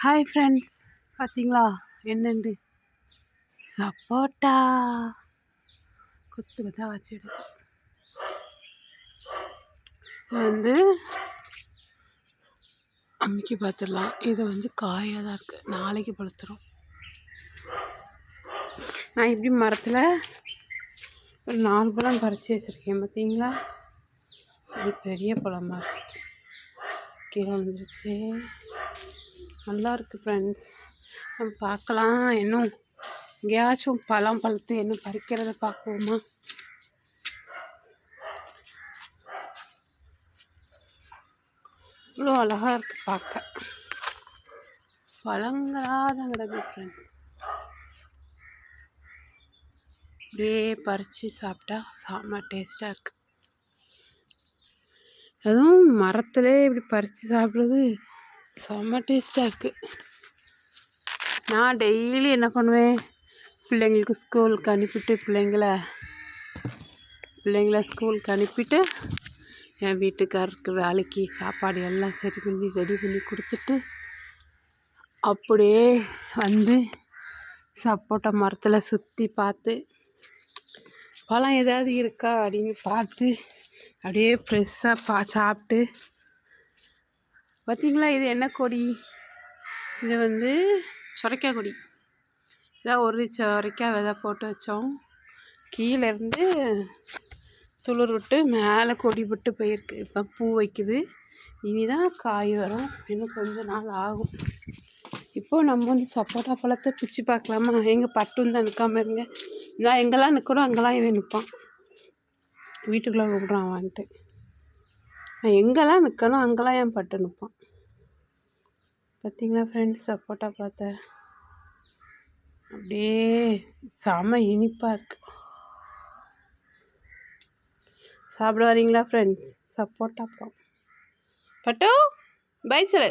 Hi friends பார்த்தீங்களா என்னண்டு? சப்போட்டா கொத்து கொத்தாக வச்சு இது வந்து அம்மிக்கு பார்த்துடலாம் இது வந்து காயாக தான் இருக்குது நாளைக்கு பழுத்துரும் நான் இப்படி மரத்தில் ஒரு நாலு பழம் பறித்து வச்சுருக்கேன். பார்த்தீங்களா இது பெரிய பழமாக இருக்குது கீழே வந்துருச்சு நல்லா இருக்குது ஃப்ரெண்ட்ஸ் நம்ம பார்க்கலாம் இன்னும் எங்கேயாச்சும் பழம் பழுத்து என்ன பறிக்கிறத பார்க்குவோமா இவ்வளோ அழகாக இருக்குது பார்க்க. பழங்களாக தான் கிடக்கு ஃப்ரெண்ட்ஸ் அப்படியே பறித்து சாப்பிட்டா செம்ம டேஸ்ட்டாக இருக்குது அதுவும் மரத்துலேயே இப்படி பறித்து சாப்பிட்றது செம்ம டேஸ்ட்டாக இருக்குது நான் டெய்லி என்ன பண்ணுவேன்? பிள்ளைங்களுக்கு ஸ்கூலுக்கு அனுப்பிட்டு பிள்ளைங்கள பிள்ளைங்கள ஸ்கூலுக்கு அனுப்பிட்டு என் வீட்டுக்காரருக்கு வேலைக்கு சாப்பாடு எல்லாம் சரி பண்ணி ரெடி பண்ணி கொடுத்துட்டு அப்படியே வந்து சப்போட்டா மரத்தில் சுற்றி பார்த்து பழம் ஏதாவது இருக்கா அப்படின்னு பார்த்து அப்படியே ஃப்ரெஷ்ஷாக பா சாப்பிட்டு பார்த்திங்களா இது என்ன கொடி? இது வந்து சொரைக்காய் கொடி. இதான் ஒரு சொரைக்காய் விதை போட்டு வச்சோம். கீழேருந்து துளிர் விட்டு மேலே கொடி விட்டு போயிருக்கு. இப்போ பூ வைக்குது. இனி தான் காய் வரும். இன்னும் கொஞ்ச நாள் ஆகும். இப்போது நம்ம வந்து சப்போட்டா பழத்தை பிச்சு பார்க்கலாமா? எங்கள் பட்டு வந்து நிற்காம இருங்க. நான் எங்கெல்லாம் நிற்கணும் அங்கெல்லாம் இவன் நிற்பான் வீட்டுக்குள்ளே கூப்பிட்றான் வந்துட்டு நான் எங்கெல்லாம் நிற்கணும் அங்கெல்லாம் என் பட்டு நிற்பான் பார்த்தீங்களா ஃப்ரெண்ட்ஸ் சப்போட்டா பார்த்தார் அப்படியே செம இனிப்பாக இருக்கு. சாப்பிட வரீங்களா ஃப்ரெண்ட்ஸ் சப்போட்டா பழம். பட்டோ பை சொல்லு.